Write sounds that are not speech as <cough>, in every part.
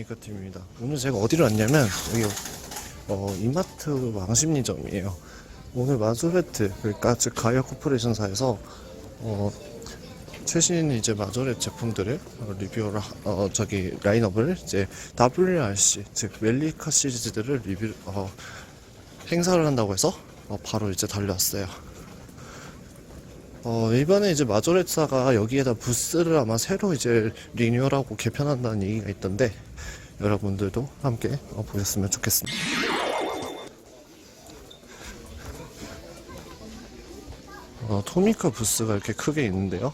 미니카팀입니다. 오늘 제가 어디로 왔냐면 여기 어, 이마트 왕십리점이에요. 오늘 마조레트 그러니까 즉 가이아 코퍼레이션사에서 어, 최신 이제 마조렛 제품들을 어, 리뷰를 하- 어 저기 라인업을 이제 WRC 즉 웰리카 시리즈들을 리뷰 어, 행사를 한다고 해서 어, 바로 이제 달려왔어요. 어, 이번에 이제 마조렛사가 여기에다 부스를 아마 새로 이제 리뉴얼하고 개편한다는 얘기가 있던데 여러분들도 함께 어, 보셨으면 좋겠습니다. 어, 토미카 부스가 이렇게 크게 있는데요.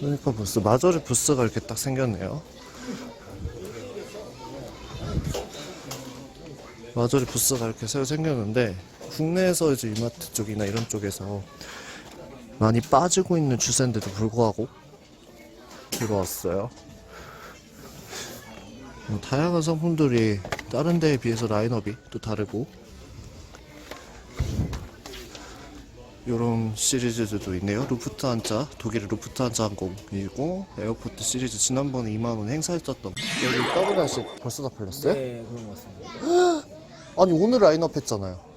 토미카 부스, 마조렛 부스가 이렇게 딱 생겼네요. 마조렛 부스가 이렇게 새로 생겼는데 국내에서 이제 이마트 쪽이나 이런 쪽에서 많이 빠지고 있는 추세인데도 불구하고 들어왔어요. 뭐 다양한 상품들이 다른 데에 비해서 라인업이 또 다르고 요런 시리즈들도 있네요. 루프트 한자, 독일의 루프트 한자 항공이고 에어포트 시리즈 지난번에 2만원 행사했었던 여기 WRC 벌써 다 팔렸어요? 네, 그런 것 같습니다. 아니 오늘 라인업 했잖아요.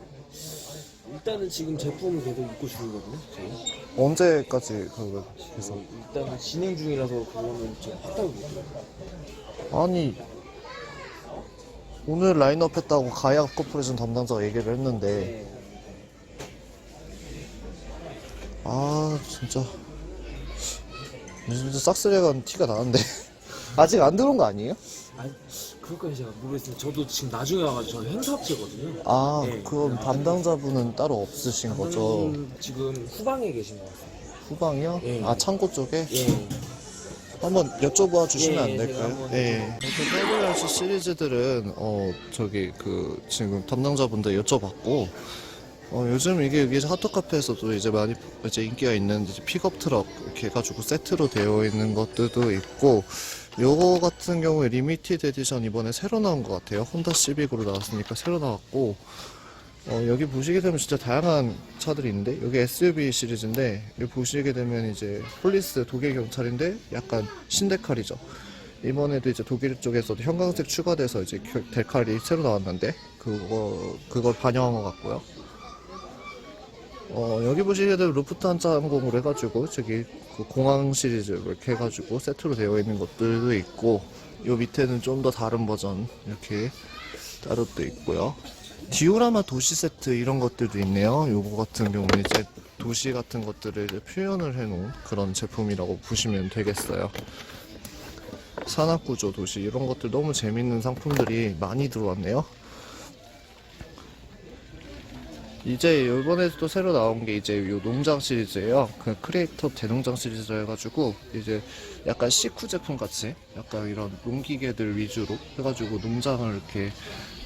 일단은 지금 제품 계속 입고 중이거든요. 저희. 언제까지 그거 해서 일단은 진행 중이라서 그거는 지금 확답을 못해요. 아니 오늘 라인업 했다고 가야 코퍼레이션 담당자가 얘기를 했는데 네. 아 진짜 진짜 싹쓸이가 티가 나는데 <laughs> 아직 안 들어온 거 아니에요? 아니, 그것까지 제가 모르겠습니다. 저도 지금 나중에 와가지고 저는 행사업체거든요. 아 네. 그건 담당자분은 따로 없으신 거죠 지금 후방에 계신 것 같아요. 후방이요? 예. 아 창고 쪽에? 예. 한번 여쭤봐 주시면 예, 안 제가 될까요? 한번 네. WRC 시리즈들은 어 저기 그 지금 담당자분들 여쭤봤고 어 요즘 이게 여기 핫토 카페에서도 이제 많이 이제 인기가 있는 이제 픽업 트럭 이렇게 해가지고 세트로 되어 있는 것들도 있고 요거 같은 경우에 리미티드 에디션 이번에 새로 나온 것 같아요. 혼다 시빅으로 나왔으니까 새로 나왔고 어, 여기 보시게 되면 진짜 다양한 차들이 있는데 여기 SUV 시리즈인데 여기 보시게 되면 이제 폴리스 독일 경찰인데 약간 신데칼이죠. 이번에도 이제 독일 쪽에서도 형광색 추가돼서 이제 겨- 데칼이 새로 나왔는데 그거 그걸 반영한 것 같고요. 어, 여기 보시게 되면 루프트 한자 항공으로 해가지고 저기 그 공항 시리즈 이렇게 해가지고 세트로 되어 있는 것들도 있고 요 밑에는 좀 더 다른 버전 이렇게 따로 또 있고요. 디오라마 도시 세트 이런 것들도 있네요. 요거 같은 경우는 이제 도시 같은 것들을 이제 표현을 해놓은 그런 제품이라고 보시면 되겠어요. 산악구조 도시 이런 것들 너무 재밌는 상품들이 많이 들어왔네요. 이제 이번에 또 새로 나온 게 이제 요 농장 시리즈예요. 그 크리에이터 대농장 시리즈라 해가지고 이제 약간 시쿠 제품 같이 약간 이런 농기계들 위주로 해가지고 농장을 이렇게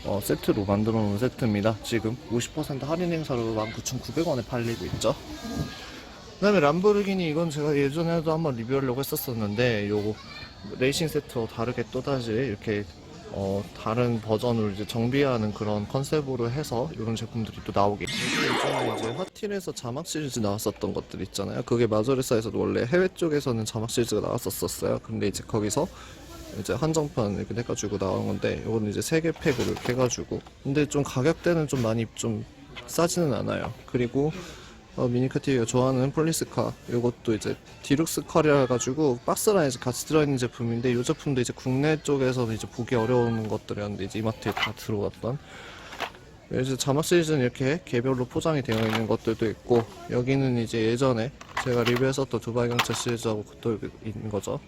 어, 세트로 만들어 놓은 세트입니다. 지금 50% 할인 행사로 19,900원에 팔리고 있죠. 그 다음에 람보르기니 이건 제가 예전에도 한번 리뷰하려고 했었었는데 요거 레이싱 세트와 다르게 또다시 이렇게 어, 다른 버전으로 이제 정비하는 그런 컨셉으로 해서 이런 제품들이 또 나오게. 예전에 이제 하틸에서 자막 시리즈 나왔었던 것들 있잖아요. 그게 마조레사에서도 원래 해외 쪽에서는 자막 시리즈가 나왔었었어요. 근데 이제 거기서 이제 한정판 이렇게 해가지고 나온 건데 이거는 이제 세 개 팩으로 이렇게 해가지고. 근데 좀 가격대는 좀 많이 좀 싸지는 않아요. 그리고 어, 미니카티가 좋아하는 폴리스카 이것도 이제 디룩스 컬이라 가지고 박스랑 이제 같이 들어있는 제품인데 이 제품도 이제 국내 쪽에서는 이제 보기 어려운 것들이었는데 이제 이마트에 다 들어왔던. 이제 자막 시리즈는 이렇게 개별로 포장이 되어 있는 것들도 있고 여기는 이제 예전에 제가 리뷰했었던 두바이 경찰 시리즈하고 또 있는 거죠.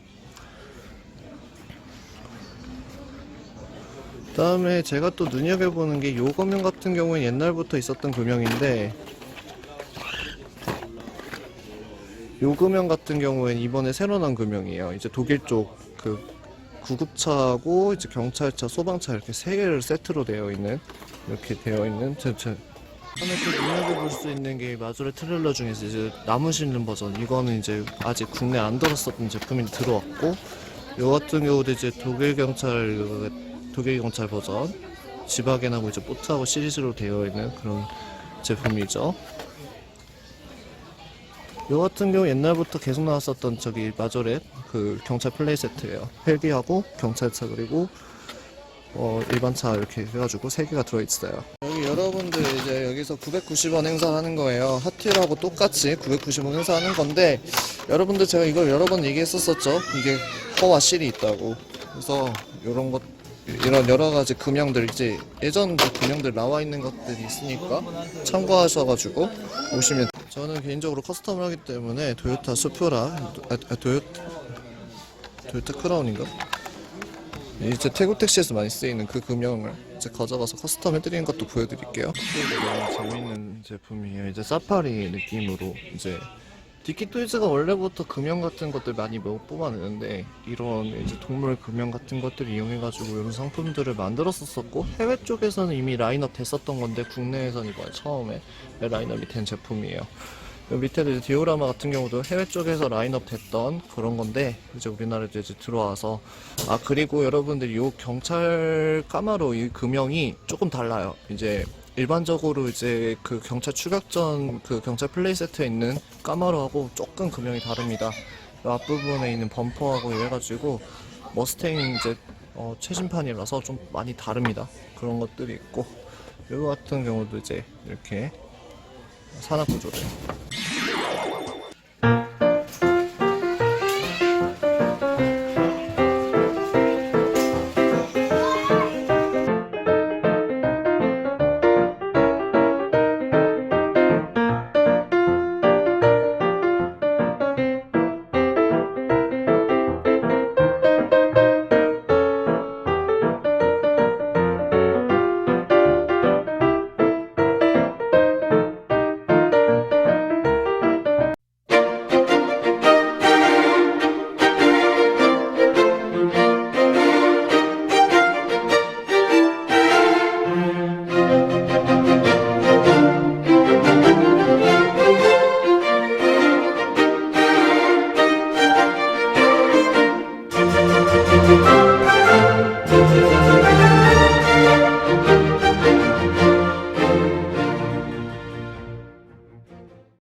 다음에 제가 또 눈여겨보는 게 요 금형 같은 경우는 옛날부터 있었던 금형인데 요 금형 같은 경우에는 이번에 새로 나온 금형이에요. 이제 독일 쪽 그 구급차하고 이제 경찰차, 소방차 이렇게 세 개를 세트로 되어 있는 이렇게 되어 있는 제, 제 다음에 또 눈여겨 볼 수 있는 게 마조레 트레일러 중에서 이제 나무 실는 버전 이거는 이제 아직 국내 안 들었었던 제품인데 들어왔고 요 같은 경우도 이제 독일 경찰 독일 경찰 버전 지바겐하고 이제 보트하고 시리즈로 되어 있는 그런 제품이죠. 요 같은 경우 옛날부터 계속 나왔었던 저기 마저렛 그 경찰 플레이 세트예요. 헬기하고 경찰차 그리고 어 일반 차 이렇게 해가지고 세 개가 들어있어요. 여기 여러분들 이제 여기서 990원 행사하는 거예요. 하티라고 똑같이 990원 행사하는 건데 여러분들 제가 이걸 여러 번 얘기했었었죠. 이게 허와 실이 있다고. 그래서 이런 것 이런 여러 가지 금형들 이제 예전 그 금형들 나와 있는 것들이 있으니까 참고하셔가지고 오시면 저는 개인적으로 커스텀을 하기 때문에 도요타 수프라 아, 아, 도요 도요타 크라운인가 이제 태국 택시에서 많이 쓰이는 그 금형을 이제 가져가서 커스텀 해드리는 것도 보여드릴게요. 너무 재밌는 제품이에요. 이제 사파리 느낌으로 이제 디키토이즈가 원래부터 금형 같은 것들 많이 못 뽑아내는데 이런 이제 동물 금형 같은 것들을 이용해가지고 이런 상품들을 만들었었었고 해외 쪽에서는 이미 라인업 됐었던 건데 국내에서는 이번에 처음에 라인업이 된 제품이에요. 여기 밑에도 이제 디오라마 같은 경우도 해외 쪽에서 라인업 됐던 그런 건데 이제 우리나라도 이제 들어와서 아 그리고 여러분들 이 경찰 까마로 이 금형이 조금 달라요. 이제 일반적으로 이제 그 경찰 추격전 그 경찰 플레이 세트에 있는 까마로하고 조금 금형이 다릅니다. 이 앞부분에 있는 범퍼하고 이래가지고 머스탱 이제 어, 최신판이라서 좀 많이 다릅니다. 그런 것들이 있고 이거 같은 경우도 이제 이렇게 산악 구조를